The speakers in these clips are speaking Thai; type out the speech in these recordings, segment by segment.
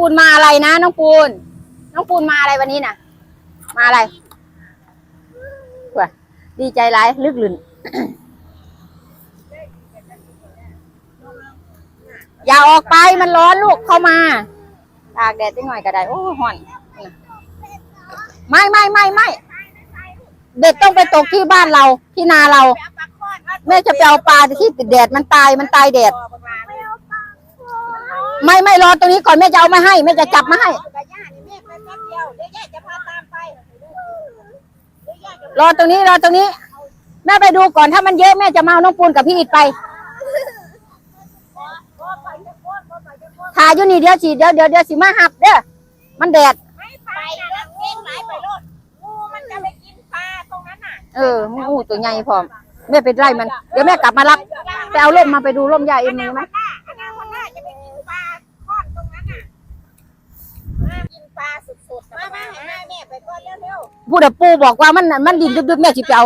ปูนมาอะไรนะน้องปูน น้องปูนมาอะไรวันนี้น่ะมาอะไรว่ะดีใจร้ายลึกลืนอย่าออกไปมันร้อนลูกเข้ามาตากแดดจังหน่อยก็ได้โอ้ห่อนไม่ไม่ไม่ไม่เด็ดต้องไปตกที่บ้านเราที่นาเรา แม่จะไปเอาปลาที่ติดแดดมันตายมันตายแดด ไม่ไม่รอตรงนี้ก่อนแม่จะเอามาให้แม่จะจับมาให้ รอตรงนี้รอตรงนี้ แม่ไปดูก่อนถ้ามันเยอะแม่จะมาเอาน้องปูนกับพี่อิดไปถ่ายอยู่นี่เดี๋ยวสิเดี๋ยวเดี๋ยวเดี๋ยวสิมาหับเด้อมันแดดเอองูตัวใหญ่พร้อมแม่ไปไล่มัน เดี๋ยวแม่กลับมารับไปเอาร่มมาไปดูร่มยาเอ็มมีไหม พูดแต่ปูบอกว่ามันมันดินดึบๆแม่จิไปเอา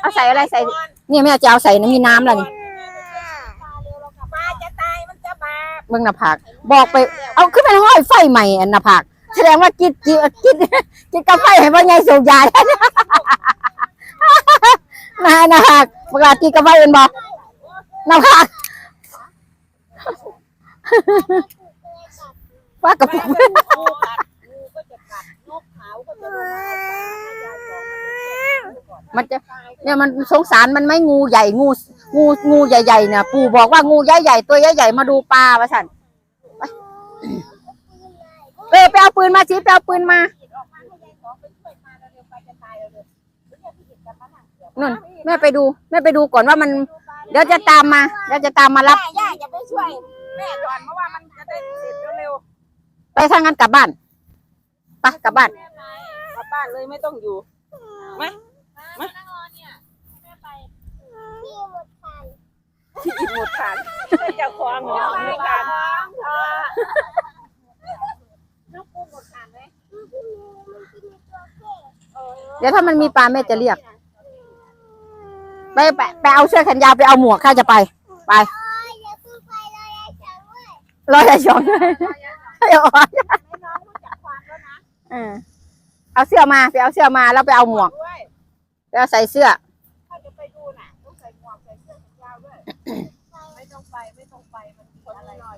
เอาใส่อะไรใส่ เนี่ยแม่จะเอาใส่น้ำมีน้ำแล้วนี่ปลาจะตายมันจะบาปเบิ่งหน้าผากบอกไปเอาขึ้นไปห้อยไฟใหม่อันหน้าผากแสดงว่ากิดกิดกิดกิดกาไฟให้พ่อใหญ่สูบยาแล้วนะนะหน้าผากเวลากินกาไฟเป็นบอกหน้าผากว่ากระปุกงูกัด มามันจะเนี่ยมันสงสารมันไหม่งูใหญ่งูงูงูใหญ่ๆเนี่ยปู่บอกว่างูใหญ่ๆตัวใหญ่ๆมาดูปลาว่าสันไปเออไปเอาปืนมาสิไปเอาปืนมาออกมาให้ยายของไปช่วยมาเร็วๆไปจะตายเร็วๆเดี๋ยวพี่หยิบกลับมานั่งเดี๋ยวนุ่นแม่ไปดูแม่ไปดูก่อนว่ามัน เดี๋ยวจะตามมาเดี๋ยวจะตามมารับย่าย่าอย่าไปช่วยแม่ก่อนเพราะว่ามันจะได้เสร็จเร็วไปทางนั้นกลับบ้านไปกลับบ้านๆกลั บบ้านเลยไม่ต้องอยู่มามาที่กินหมดทานเจ้าของเหรอไม่ทานเดี๋ยวถ้ามันมีปลาแม่จะเรียก ไปไปไปเอาเสื้อแขนยาวไปเอาหมวกข้าจะไป ไปรอยายชองให้เอาออกเออ เอาเสื้อมาไปเอาเสื้อมาแล้วไปเอาหมวกด้วยไปเอาใส่เสื้อ ถ้าจะไปดูน่ะต้องใส่หมวกใส่เสื้อแขนยาวด้วยไม่ต้องไปไม่ต้องไปมันมีอะไรหน่อย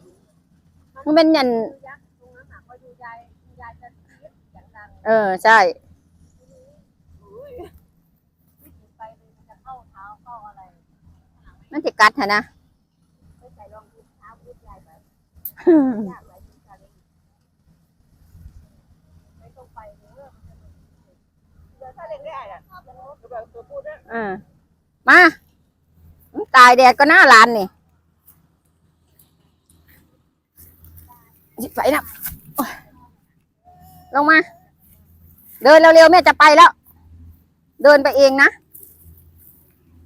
มันเป็นยันยักษ์ตรงนั้นหนักว่าดูยายยายจะคิดอย่างดังเออใช่ อุ้ยไม่ถึงไปเลยมันจะเข้าเท้าเข้าอะไรมันจะกัดฮะนะ ไม่ใส่รองเท้าพุดยายไปยากหลายทีกันเลยไม่ต้องไปเนื้อมันจะเดี๋ยวถ้าเล่นได้อะเดี๋ยวแบบตัวพูดนะ เออมามันตายแดดก็หน้าร้านนี่ไปนะลงมา เดินเร็วๆแม่จะไปแล้ว เดินไปเองนะ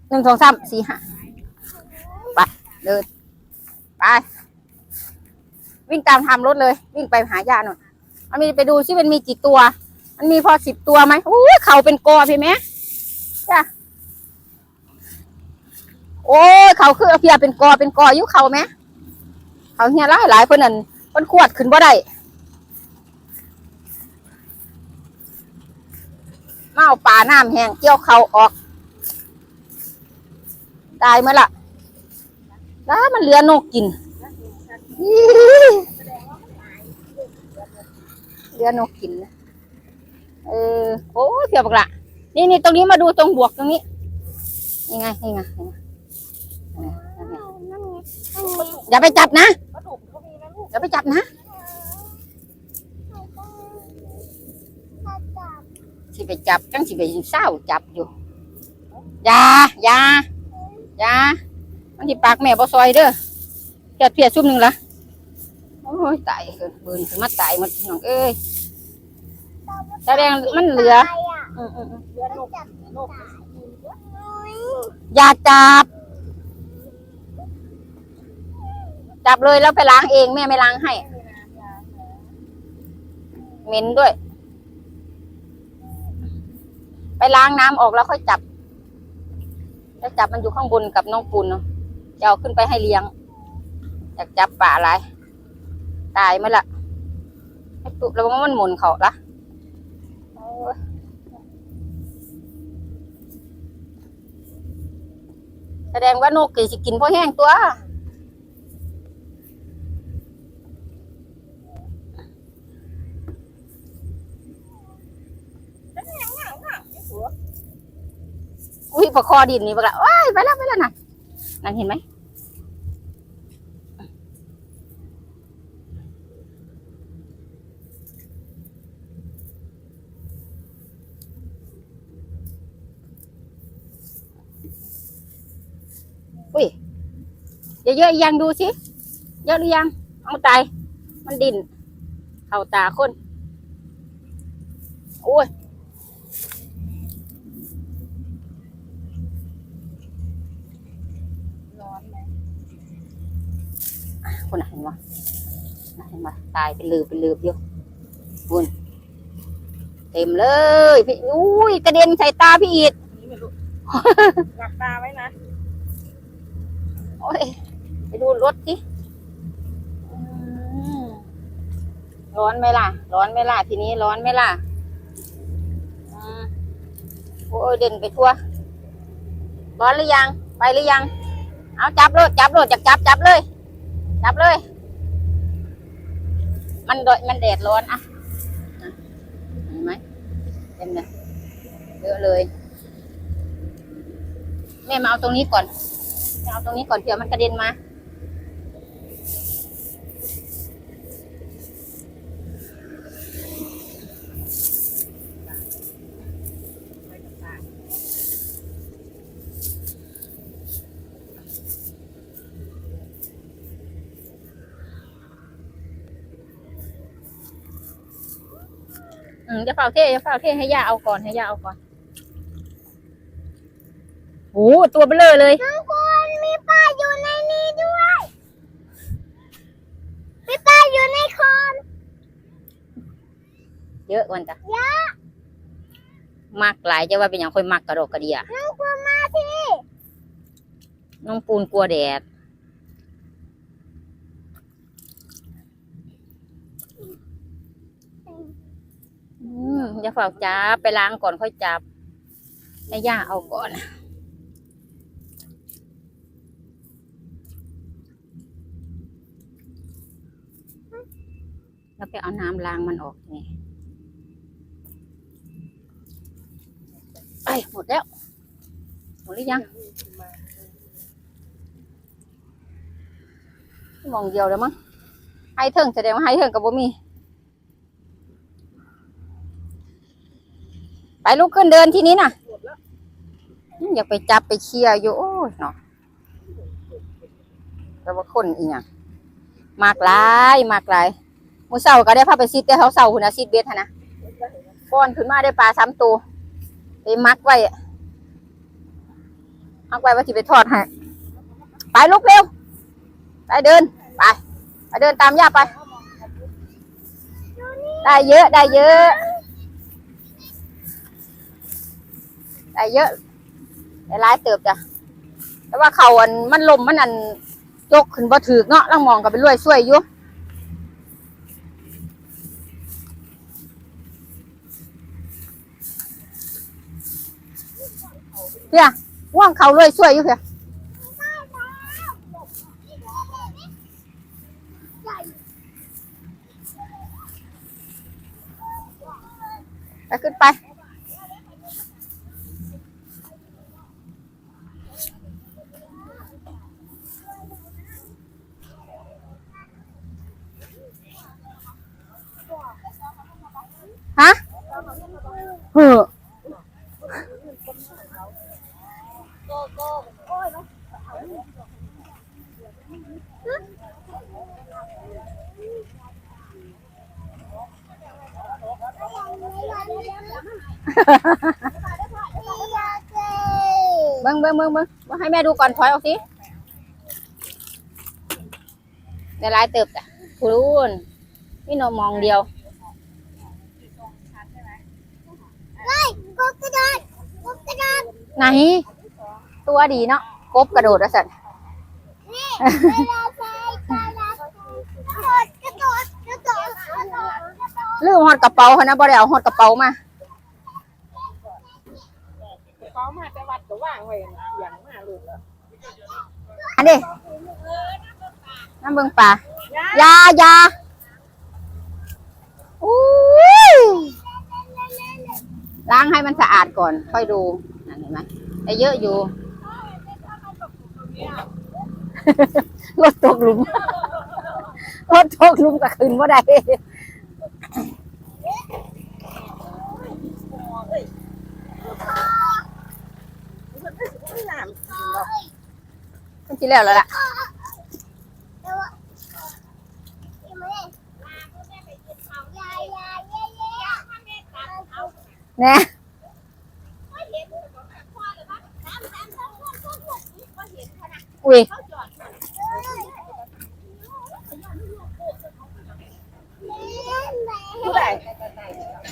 หนึ่งสองสามสี่ห้าไปเดินไป วิ่งตามทำรถเลย วิ่งไปหาญาหน่อยมันมีไปดูซิมันมีกี่ตัว มันมีพอสิบตัวไหมอู้เขาเป็นกอพี่แม่จ้ะ โอ้ยเขาคือเอาเพียเป็นกอเป็นกออยุเขาไหมเขาเฮียหลายหลายเพิ่นนั่นเพิ่นขวดขึ้นบ่ได้เอาป่าน้ำแห้งเกี่ยวเขาออกตายเมื่อละแล้วมันเหลือนกกินเหลือนกกินนะเออโอ้เสียบกละนี่นี่ตรงนี้มาดูตรงบวกตรงนี้นี่ไงนี่ไงนี่ไงไง อย่าไปจับนะปลาดุกเขามีนะลูกอย่าไปจับนะสิไปจับจังสิไปเศร้าจับอยู่อย่าอย่าอย่ามันที่ปากแม่บ่ซอยเด้อเพียดเพียดซุ่มหนึ่งละโอ้ยตายเกินเบินถึงมาตายหมดพี่น้องเอ้ยแสดงมันเหลืออืมอืมอืมเดือนนกนกอย่าจับ จับเลยแล้วไปล้างเองแม่ไม่ล้างให้เหม็นด้วย ไปล้างน้ำออกแล้วค่อยจับ แล้วจับมันอยู่ข้างบนกับน้องปูนเนาะจะเอาขึ้นไปให้เลี้ยงอยากจับป่าอะไร ตายไหมล่ะไอ้ตุระวังว่ามันหมุนเขาละแสดงว่านกกี่สิกินพอแห้งตัว อุ้ยปลาคอดินนี่ปลาว้ายไปแล้วไปแล้วนะนั่นเห็นไหมอุ้ยเยอะๆยังดูสิเยอะหรือยัง เอาตาย มันดิน เข้าตาคน โอ้ย คนน่ะเห็นปะน่ะเห็นปะตายเป็นลืบเป็นลืบอยู่คุณเต็มเลยพี่อุ้ยกระเด็นใส่ตาพี่อีดนี่ไม่รู้หลับตาไว้นะโอ้ยไปดูรถสิอืมร้อนไหมล่ะ ร้อนไหมล่ะ ทีนี้ร้อนไหมล่ะอืมโอ้ยเด่นไปทั่ว ร้อนหรือยัง ไปหรือยัง เอาจับรถจับรถจับจับจับเลย จับเลย มันดดมันแดดร้อนอะอะเห็นไหมเต็มเลยเยอะเลย แม่มาเอาตรงนี้ก่อน เอาตรงนี้ก่อนเผื่อมันกระเด็นมา จะเฝ้าเท่จะเฝ้าเท่ให้ย่าเอาก่อนให้ย่าเอาก่อนโอ้ตัวเบลอเลยทุกคนมีปลาอยู่ในนี้ด้วย มีปลาอยู่ในคอนเยอะกวันจ้ะเยอะมากหลายจะว่าเป็นอย่างค่อยมักกระโดกกระเดียน้องกลัวมาที่น้องปูนกลัวแดด อย่าฝ้าจับไปล้างก่อนค่อยจับให้ย่าเอาก่อนแล้วไปเอาน้ำล้างมันออกนี่ไอ้ยหมดแล้วหมดหรือยังมองเดียวแล้วมั้งให้เถิงแสดงว่าให้เถิงกับบ่มี ไปลุกขึ้นเดินที่นี้น่ะอืมอยากไปจับไปเคลียอยู่โอ้ยเนาะแต่ว่าคนอีหยังมากหลายมากหลายมื้อเช้าก็ได้พาไปซิดแต่เขาเช้าหุนะซิดเบ็ดหั่นนะป้อนขึ้นมาได้ปลาสามตัวไปมักไว้มักไว้ว่าสิไปทอดให้ไปลุกเร็วไปเดินไปไปเดินตามย่าไป ได้เยอะได้เยอะ ได้เยอะได้หลายเติบจ้ะแต่ว่าเขาอันมันลมมันอันยกขึ้นบ่ถือเนาะล่างมองก็ไปรวยช่วยอยู่เพียว่างเขารวยช่วยอยู่เพียไปขึ้นไป ฮะเฮ้อ เบิ้งเบิ้งเบิ้งเบิ้งว่าให้แม่ดูก่อนถอยออกสิในลายเติบจ้ะคุณนี่นมมองเดียวเฮ้ยกบกระโดดกบกระโดดไหน ตัวดีเนาะกบกระโดดแล้วสันนี่เวลาใช้กระโดดกระโดดกระโดดกระโดดกระโดดลืมฮอดกระเป๋าเขานะบ่ได้เอาฮอดกระเป๋ามาก ระเป๋ามาแต่วัด ก็ว่างไว้อย่างมาลูกแล้วอันนี้น้ำเบิ่งปลายายาอุ้ยล้างให้มันสะอาดก่อน ค่อยดูนั่นเห็นไหมแต่เยอะอยู่รถตกหลุมรถตกหลุมก็ขึ้นว่าได้ น้ำมันที่แล้วแล้วล่ะแน่อุ้ยผู้ใด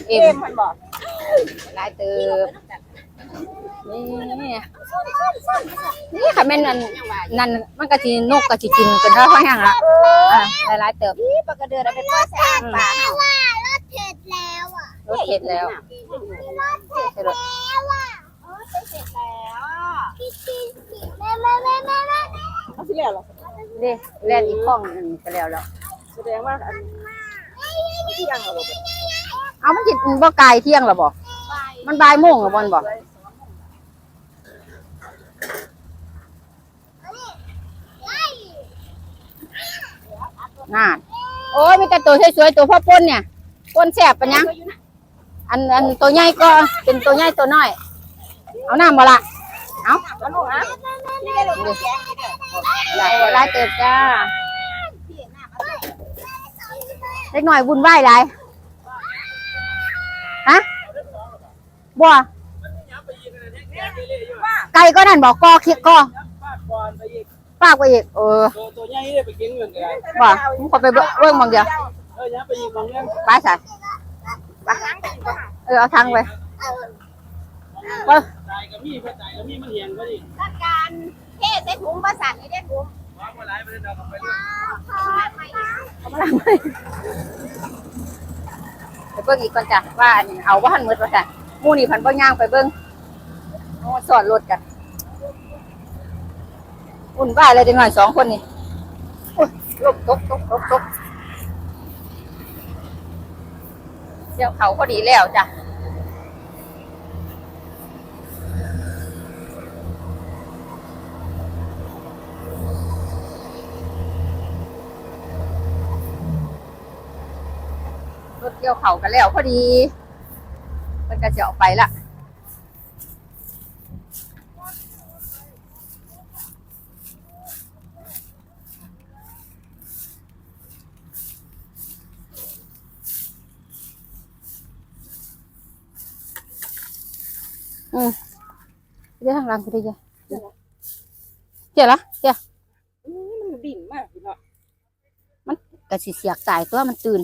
เอ็เอ็มมมันบอกหลายเติบนี่นี่ค่ะแม่นนั่นนั่นมันก็สินกก็สิกินกันแล้วค่อยห่างละอ่าหลายๆเติบพี่ปกระเดือนเอาไปปล่อยแซ่บปลาเฮารถเผ็ดแล้วเสร็จใช่รถแล้วอะเอาสิแล้วเหรอนี่แล่นอีกข้องหนึงก็แล้วแล้วแสดงว่าอันที่ยังเอาลงไปเอามันสิบ่ไกลเที่ยงหรอบ่มันบ่ายโมงหรอบ่นบ่ น่าโอ้ยมีแต่ตัวสวยๆตัวพ่อป่นเนี่ยป่นแซ่บปะยังอันอันตัวใหญ่ก็เป็นตัวใหญ่ตัวน้อย เอาน้ำบ่ละเอาเอาลูกอะนี่ได้ลูกหลายหลายเติบจ้าเล็กหน่อยบุญไหวายหลายฮะบัวไก่ก็นั่นบอกกอคิกกอ ปากก่อนไปอีกปากไปอีกเออตัวตัวใหญ่ได้ไปกินเงินกันบ่มึงขอไปเบิ่งเบิ่งบางเดียวเออยังไปอีกบางเรื่องไปใส่ไปเออเอาทางไปไปตายกับมีเพื่อตายกับมีมันเหียนก็ดิจัดการเทใส่ถุงประสานนี่ได้ถุงว่าเมื่อไรไปเดินเอาไปเลยเอามาล้างไปไปเบิ่งอีกก่อนจ้ะว่าอันนี้เอาว่าหันมืดว่าจ้ะหมู่นี่พันบ่ย่างไปเบิ่งโอ้สอนรถกัน อุ่นบ้ายเลยเด็กหน่อยสองคนนี่ลบตกตกตกตกเที่ยวเขาพอดีแล้วจ้ะรถเที่ยวเขากันแล้วพอดี มันก็จะออกไปละ เดี๋ยวทางหลังกูได้ยังเจ๋ละเจ๋อืมมันบิ่นมากพี่เนาะกะสิเสียกตายตัวมันตื่น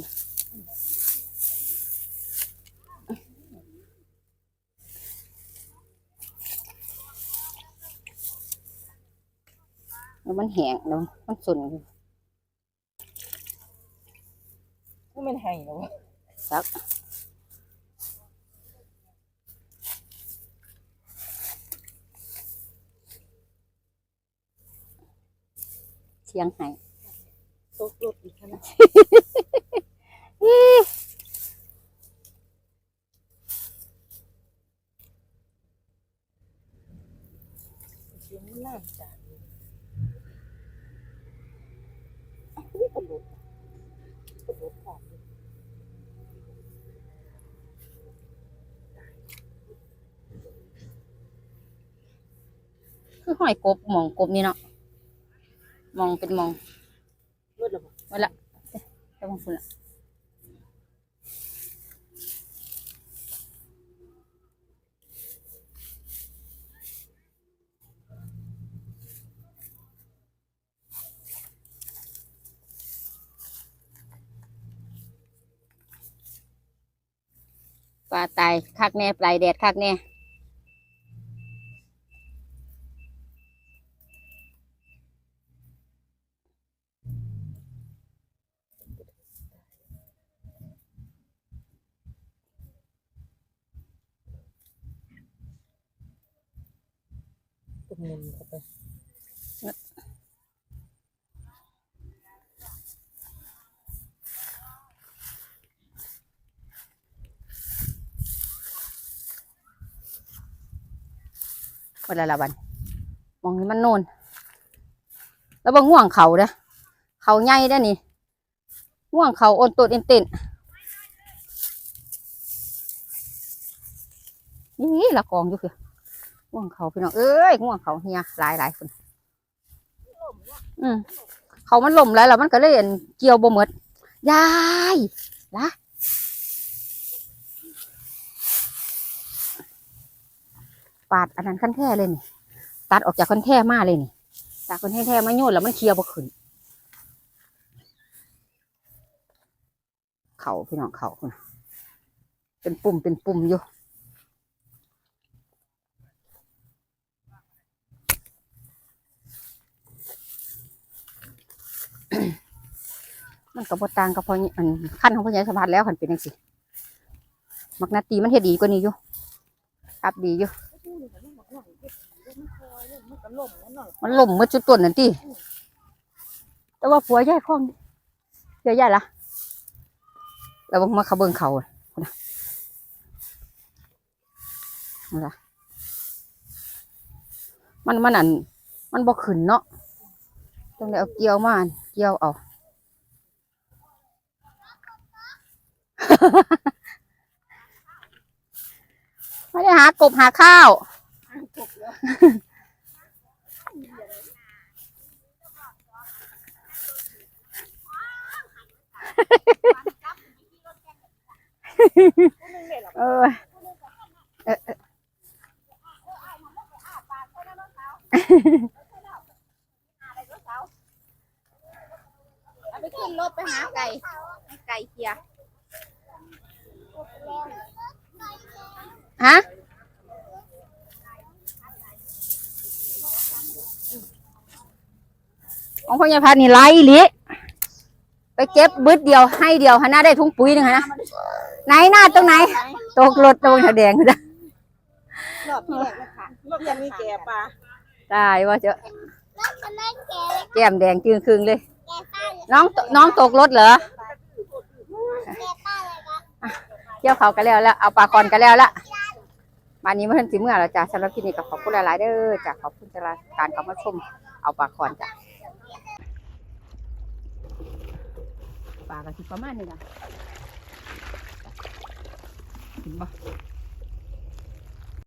แล้วมันแห้งแล้วมันสุนอยู่มันเป็นแห้งแล้วสัก สียงไห้ตกรถอีกขนาดเสียงมันน่าจัดนี่กระโดดกระโดดขอบคือห้อยกบหมองกบนี่เนาะ มองเป็นมองรถระเบิดไว้ละจะมองคุณละปลาตายคักแน่ปลายแดดคักแน่ เวลาละวันมองนี่มันโน่นแล้วบ่ง่วงเขาเด้เขาใหญ่ได้นี่ง่วงเขาโอนตัวเอ็นต็นนี่ละกองอยู่คือง่วงเขาพี่น้องเอ้ยง่วงเขาเฮียหลายหลายคนอืมเขามันล่มแล้วแล้วมันก็เลยนเกี่ยวบ่หมดยายละ ปาดอันนั้นขั้นแท้เลยนี่ ตัดออกจากขั้นแท้มาเลยนี่ตัดขั้นแท้ๆมาโยนแล้วมันเคลียร์บ่ขึ้นเขาพี่น้องเขาพุ่นน่ะเป็นปุ่มเป็นปุ่มอยู่มันก็บ่ต่างกับพออันขั้นของพญ่สะพานแล้วขันเป็นจังซี่มักนาตีมันเฮ็ดดีกว่านี้อยู่ครับดีอยู่ มันก็ล่มแล้วเนาะมันล่มเมื่อจุดต้นนั่นติแต่ว่าผัวใหญ่คล้องเดี๋ยวใหญ่ละแล้วมาเขาเบิ่งเขาอะพุ่นนะนั่นล่ะมันมันอัน มันบ่ขึ้นเนาะต้องได้เอาเกี่ยวมาอันเกี่ยวเอาไม่ได้หากบหาข้าวเออเออ เออเอาไปขึ้นรถไปหาไก่ให้ไก่เคลียร์ฮะของพ่อใหญ่พัดนี่ไล่ลิไปเก็บบึดเดียวให้เดียวหาหน้าได้ทุ่งปุ๋ยหนึ่งหนนะ ไหนหน้าตรงไหน ตกรถตรงแถวแดงอยู่นะรอบที่แรกเลยค่ะรอบยังมีแก่ปลาตายว่าเจอแก้มแดงจึงครึงเลย น้องน้องตกรถเหรออะเที่ยวเขากันแล้วแล้วเอาปลาคอนกันแล้วละวันนี้มาถึงสิเมื่อแล้วจ้ะสำหรับที่นี่ก็ขอบคุณหลายๆเด้อจ้ะขอบคุณสำหรับการเข้ามาชมเอาปลาคอนจ้ะปลากระสิประมาณนี้นะ เห็นปะ